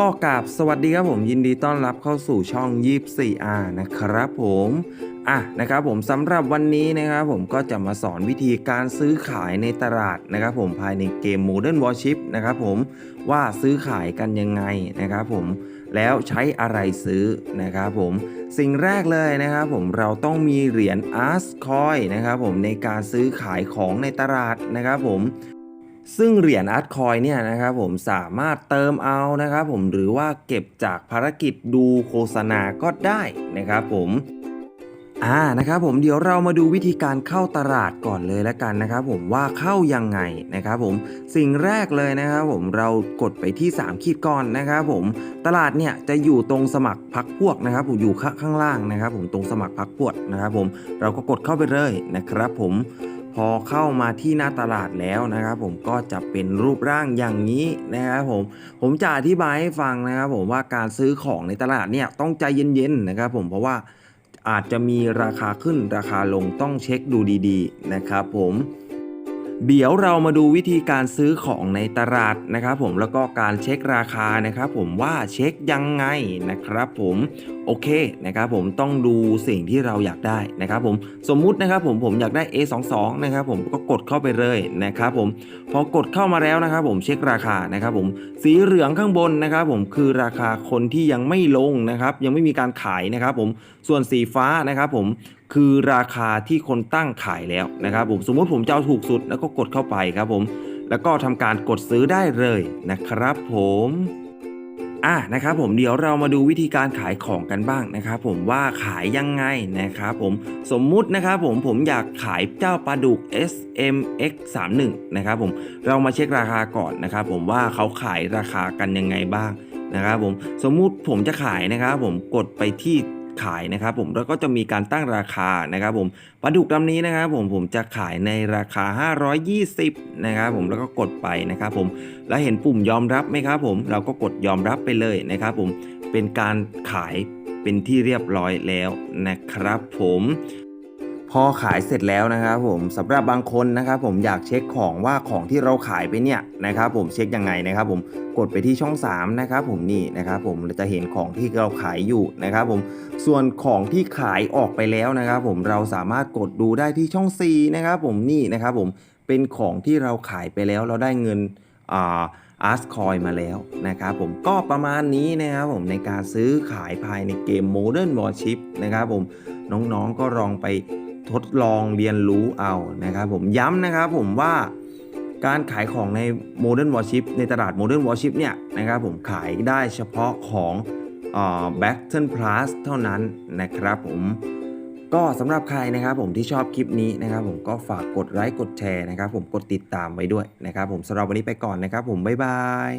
ก็กราบสวัสดีครับผมยินดีต้อนรับเข้าสู่ช่อง 24R นะครับผมอะนะครับผมสำหรับวันนี้นะครับผมก็จะมาสอนวิธีการซื้อขายในตลาดนะครับผมภายในเกม Modern Warship นะครับผมว่าซื้อขายกันยังไงนะครับผมแล้วใช้อะไรซื้อนะครับผมสิ่งแรกเลยนะครับผมเราต้องมีเหรียญ Ask Coin นะครับผมในการซื้อขายของในตลาดนะครับผม ซึ่งเหรียญอาร์ตคอยเนี่ยนะครับผมสามารถเติมเอานะครับผมหรือว่าเก็บจากภารกิจดูโฆษณาก็ได้นะครับผมอ่านะครับผมเดี๋ยวเรามาดูวิธีการเข้าตลาดก่อนเลยแล้วกันนะครับผมว่าเข้ายังไงนะครับผมสิ่งแรกเลยนะครับผมเรากดไปที่ 3 ขีดก่อนนะครับผมตลาดเนี่ยจะอยู่ตรงสมัครพักพวกนะครับผมอยู่ข้างล่างนะครับผมตรงสมัครพักพวกนะครับผมเราก็กดเข้าไปเลยนะครับผม พอเข้ามาที่หน้าตลาดแล้วนะครับผมก็จะเป็นรูปร่างอย่างนี้นะครับผมผมจะอธิบายให้ฟังนะครับผมว่าการซื้อของในตลาดเนี่ยต้องใจเย็นๆนะครับผมเพราะว่าอาจจะมีราคาขึ้นราคาลงต้องเช็คดูดีๆ นะครับผม เดี๋ยวเรามาดูวิธีการซื้อของในตลาดนะครับผมแล้วก็การเช็คราคานะครับผมว่าเช็คยังไงนะครับผมโอเคนะครับผมต้องดูสิ่งที่เราอยากได้นะครับผมสมมุตินะครับผมผมอยากได้ A22 นะครับผมก็กดเข้าไปเลยนะครับผมพอกดเข้ามาแล้วนะครับผมเช็คราคานะครับผมสีเหลืองข้างบนนะครับผมคือราคาคนที่ยังไม่ลงนะครับยังไม่มีการขายนะครับผมส่วนสีฟ้านะครับผมคือราคาที่คนตั้งขายแล้วนะครับผมสมมติผมจะเอาถูกสุดแล้วก็กดเข้าไปครับผม แล้วก็ทำการกดซื้อได้เลยนะครับผมอะนะครับผมเดี๋ยวเรามาดูวิธีการขายของกันบ้างนะครับผมว่าขายยังไงนะครับผมสมมุตินะครับผมผมอยากขายเจ้าปลาดุก SMX 3 1นะครับผมเรามาเช็คราคาก่อนนะครับผมว่าเขาขายราคากันยังไงบ้างนะครับผมสมมุติผมจะขายนะครับผมกดไปที่ ขายนะครับผมแล้วก็จะมีการตั้งราคานะครับผมปลาดุกลำนี้นะครับผมผมจะขายในราคา 520นะครับผมแล้วก็กดไปนะครับผมแล้วเห็นปุ่มยอมรับไหมครับผมเราก็กดยอมรับไปเลยนะครับผมเป็นการขายเป็นที่เรียบร้อยแล้วนะครับผม พอขายเสร็จแล้วนะครับผมสำหรับบางคนนะครับผมอยากเช็คของว่าของที่เราขายไปเนี่ยนะครับผมเช็คยังไงนะครับผมกดไปที่ช่อง3นะครับผมนี่นะครับผมจะเห็นของที่เราขายอยู่นะครับผมส่วนของที่ขายออกไปแล้วนะครับผมเราสามารถกดดูได้ที่ช่อง 4 นะครับผมนี่นะครับผมเป็นของที่เราขายไปแล้วเราได้เงินอ่าอาร์สคอยมาแล้วนะครับผมก็ประมาณนี้นะครับผมในการซื้อขายภายในเกม Modern Warship นะครับผมน้องๆก็ลองไป ทดลองเรียนรู้เอานะครับผมย้ำนะครับผมว่าการขายของใน Modern Warship ในตลาด Modern Warship เนี่ยนะครับผมขายได้เฉพาะของแบ็กเทิลพลัสเท่านั้นนะครับผมก็สำหรับใครนะครับผมที่ชอบคลิปนี้นะครับผมก็ฝากกดไลค์กดแชร์นะครับผมกดติดตามไว้ด้วยนะครับผมสำหรับวันนี้ไปก่อนนะครับผมบ๊ายบาย